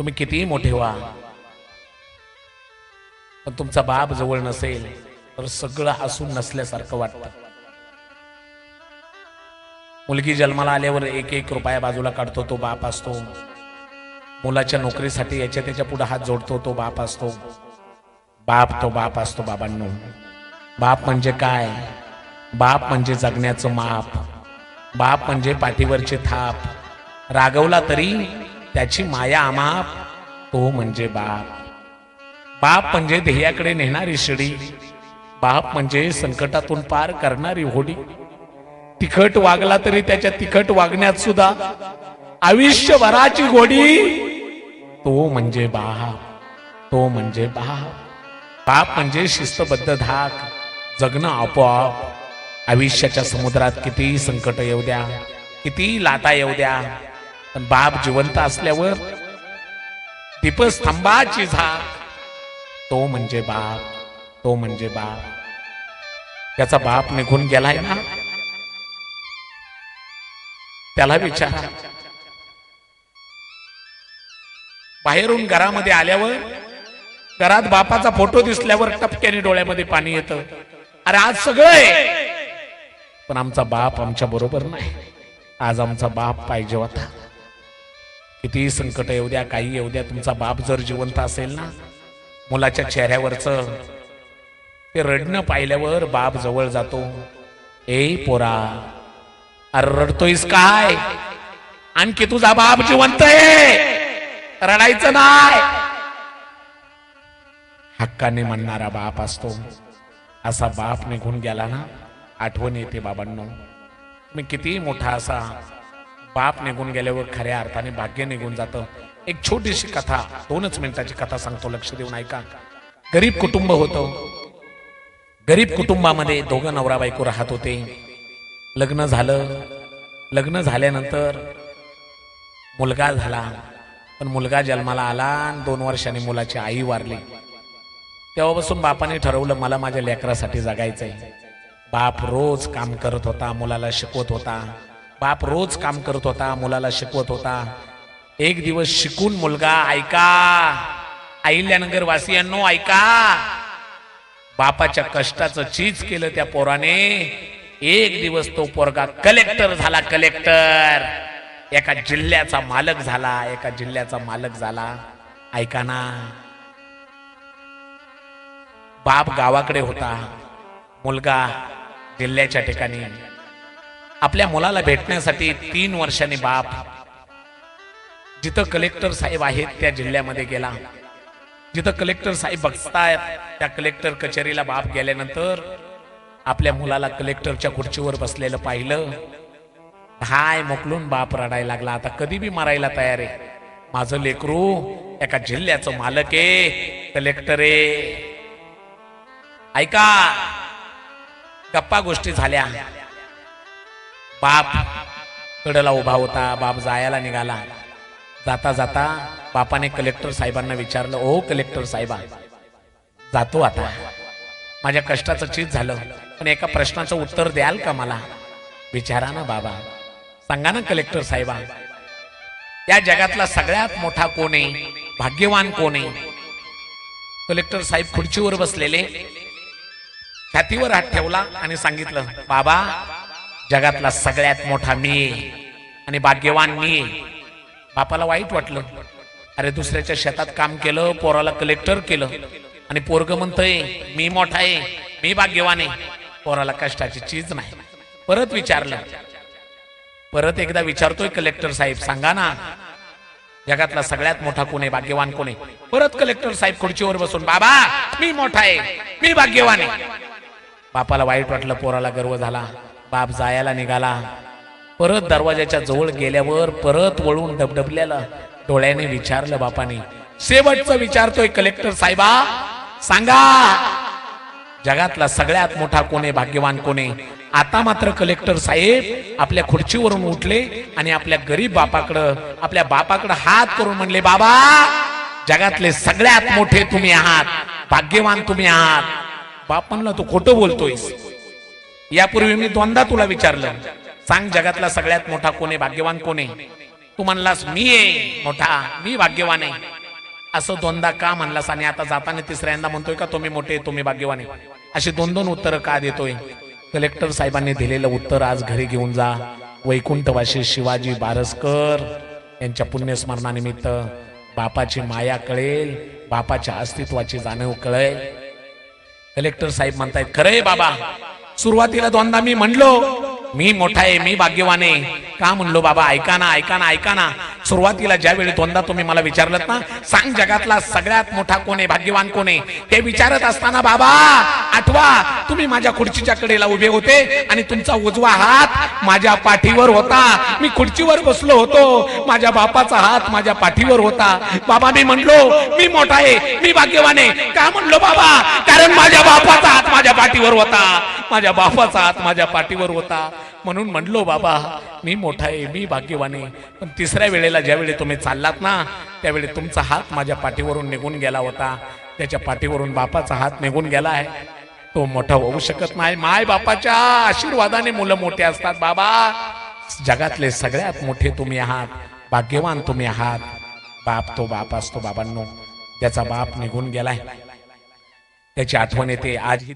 तुम्ही कितीही मोठे व्हा पण तुमचा बाप जवळ नसेल तर सगळं हसून नसल्यासारखं वाटतं. मुलगी जन्माला आल्यावर एक एक रुपया बाजूला काढतो तो बाप असतो. मुलाच्या नोकरीसाठी याच्या त्याच्या पुढे हात जोडतो तो बाप असतो. बाप तो बाप असतो बाबांनो. बाप म्हणजे काय? बाप म्हणजे जगण्याचं माप. बाप म्हणजे पाठीवरचे थाप. रागवला तरी त्याची माया आमाप तो म्हणजे बाप. बाप म्हणजे ध्येयाकडे नेणारी शिडी. बाप म्हणजे संकटातून पार करणारी होडी. तिखट वागला तरी त्याच्या तिखट वागण्यात सुद्धा आयुष्यभराची गोडी. तो म्हणजे बाप तो म्हणजे बाप. बाप म्हणजे शिस्तबद्ध धाक जगणं आपोआप. आयुष्याच्या समुद्रात किती संकट येऊ द्या किती लाटा येऊ द्या. पण बाप जिवंत असल्यावर दीपस्तंभाची झाक तो म्हणजे बाप तो म्हणजे बाप त्याचा बाप निघून गेलाय ना? त्याला विचार. बाहेरून घरामध्ये आल्यावर घरात बापाचा फोटो दिसल्यावर टपक्याने डोळ्यामध्ये पाणी येतं. अरे आज सगळं आहे. पण आमचा बाप आमच्या बरोबर नाही. आज आमचा बाप पाहिजे होता. कितीही संकट येऊ द्या काही येऊ द्या तुमचा बाप जर जिवंत असेल ना मुलाच्या चेहऱ्यावरचं ते रडणं पाहिल्यावर बाप जवळ जातो. ए पोरा अरे रडतोयस काय? आणखी तुझा बाप जिवंत आहे. रडायचं नाही. हक्काने म्हणणारा बाप असतो. असा बाप निघून गेला ना आठवण येते बाबांनो. मी किती मोठा असा बाप निघून गेल्यावर खऱ्या अर्थाने भाग्य निघून जातं. एक छोटीशी कथा दोनच मिनिटाची कथा सांगतो लक्ष देऊन ऐका. गरीब कुटुंब होतं. गरीब कुटुंबामध्ये दोघं नवरा बायको राहत होते. लग्न झालं. लग्न झाल्यानंतर मुलगा झाला. पण मुलगा जन्माला आला आणि दोन वर्षांनी मुलाची आई वारली. तेव्हापासून बापाने ठरवलं मला माझ्या लेकरासाठी जगायचंय. बाप रोज काम करत होता मुलाला शिकवत होता. बाप रोज काम करत होता मुलाला शिकवत होता. एक दिवस शिकून मुलगा ऐका अहिल्यानगर वासियांनो ऐका. बापाच्या कष्टाचं चीज केलं त्या पोराने. एक दिवस तो पोरगा कलेक्टर झाला कलेक्टर एका जिल्ह्याचा मालक झाला एका जिल्ह्याचा मालक झाला. ऐका ना. बाप गावाकडे होता. मुलगा जिल्ह्याच्या ठिकाणी आपल्या मुलाला भेटण्यासाठी तीन वर्षांनी बाप जिथं कलेक्टर साहेब आहेत त्या जिल्ह्यामध्ये गेला. जिथं कलेक्टर साहेब बघतायत त्या कलेक्टर कचेरीला बाप गेल्यानंतर आपल्या मुलाला कलेक्टरच्या खुर्चीवर बसलेलं पाहिलं. हाय मोकलून बाप रडायला लागला. आता कधी बी मारायला तयार आहे. माझं लेकरू एका जिल्ह्याचं मालक आहे. कलेक्टर आहे. ऐका गप्पा गोष्टी झाल्या. बाप कडला उभा होता बाप जायला निघाला. जाता जाता बापाने कलेक्टर साहेबांना विचारलं ओ कलेक्टर साहेबा जातो आता. माझ्या कष्टाचं चीज झालं पण एका प्रश्नाचं उत्तर द्याल का मला? विचारा ना बाबा. सांगा ना कलेक्टर साहेबा या जगातला सगळ्यात मोठा कोण आहे? भाग्यवान कोण आहे? कलेक्टर साहेब खुर्चीवर बसलेले. छातीवर हात ठेवला आणि सांगितलं बाबा जगातला सगळ्यात मोठा मी आणि भाग्यवान मी. बापाला वाईट वाटलं. अरे दुसऱ्याच्या शेतात काम केलं पोराला कलेक्टर केलं. आणि पोरग म्हणतय मी मोठा आहे मी भाग्यवान आहे. पोराला कष्टाची चीज नाही. परत विचारलं. परत एकदा विचारतोय कलेक्टर साहेब सांगा ना जगातला सगळ्यात मोठा कोण आहे भाग्यवान कोण आहे? परत कलेक्टर साहेब खुर्चीवर बसून बाबा मी मोठा आहे मी भाग्यवान आहे. बापाला वाईट वाटलं पोराला गर्व झाला. बाप जायला निघाला. परत दरवाजाच्या जवळ गेल्यावर परत वळून डबडबल्याला डोळ्याने विचारलं बापाने. शेवटचं विचारतोय कलेक्टर साहेबा. सांगा जगातला सगळ्यात मोठा कोण आहे भाग्यवान कोण आहे? आता मात्र कलेक्टर साहेब आपल्या खुर्चीवरून उठले आणि आपल्या गरीब बापाकडं आपल्या बापाकडं हात करून म्हणले बाबा जगातले सगळ्यात मोठे तुम्ही आहात भाग्यवान तुम्ही आहात. बाप म्हणला तू खोटं बोलतोयस. यापूर्वी मी दोनदा तुला विचारलं. सांग जगातला सगळ्यात मोठा कोण आहे भाग्यवान कोण आहे? तू म्हणलास मी आहे मोठा मी भाग्यवान आहे. असं दोनदा का म्हणलास आणि आता जाताना तिसऱ्यांदा म्हणतोय का तुम्ही मोठे तुम्ही भाग्यवाने अशी दोन दोन उत्तर का देतोय? कलेक्टर साहेबांनी दिलेलं उत्तर आज घरी घेऊन जा. वैकुंठवाशी शिवाजी बारसकर यांच्या पुण्यस्मरणानिमित्त बापाची माया कळेल बापाच्या अस्तित्वाची जाणीव कळेल. कलेक्टर साहेब म्हणतायत खरंय बाबा सुरुवातीला दोनदा मी म्हणलो मी मोठा आहे मी भाग्यवान आहे. का म्हणलो बाबा ऐका ना ऐका ना ऐका ना. सुरुवातीला ज्यावेळी दोनदा तुम्ही मला विचारलं ना सांग जगातला सगळ्यात मोठा कोण आहे भाग्यवान कोण आहे? ते विचारत असताना बाबा आठवा तुम्ही माझ्या खुर्चीच्या कडेला उभे होते आणि तुमचा उजवा हात माझ्या पाठीवर होता. मी खुर्चीवर बसलो होतो. माझ्या बापाचा हात माझ्या पाठीवर होता. बाबा मी म्हणलो मी मोठा आहे मी भाग्यवान आहे. का म्हणलो बाबा कारण माझ्या बापाचा हात माझ्या पाठीवर होता. माझ्या बापाचा हात माझ्या पाठीवर होता. म्हणून म्हणलो बाबा मी मोठा आहे मी भाग्यवान आहे. पण तिसऱ्या वेळेला ज्यावेळी तुम्ही चाललात ना त्यावेळी तुमचा हात माझ्या पाठीवरून निघून गेला होता. त्याच्या पाठीवरून बापाचा हात निघून गेला आहे. तो मोठा होऊ शकत नाही. माय बापाच्या आशीर्वादाने मुलं मोठे असतात बाबा. जगातले सगळ्यात मोठे तुम्ही आहात. भाग्यवान तुम्ही आहात. बाप तो बाप असतो बाबांनो. त्याचा बाप निघून गेलाय. त्याची आठवण येते. आजही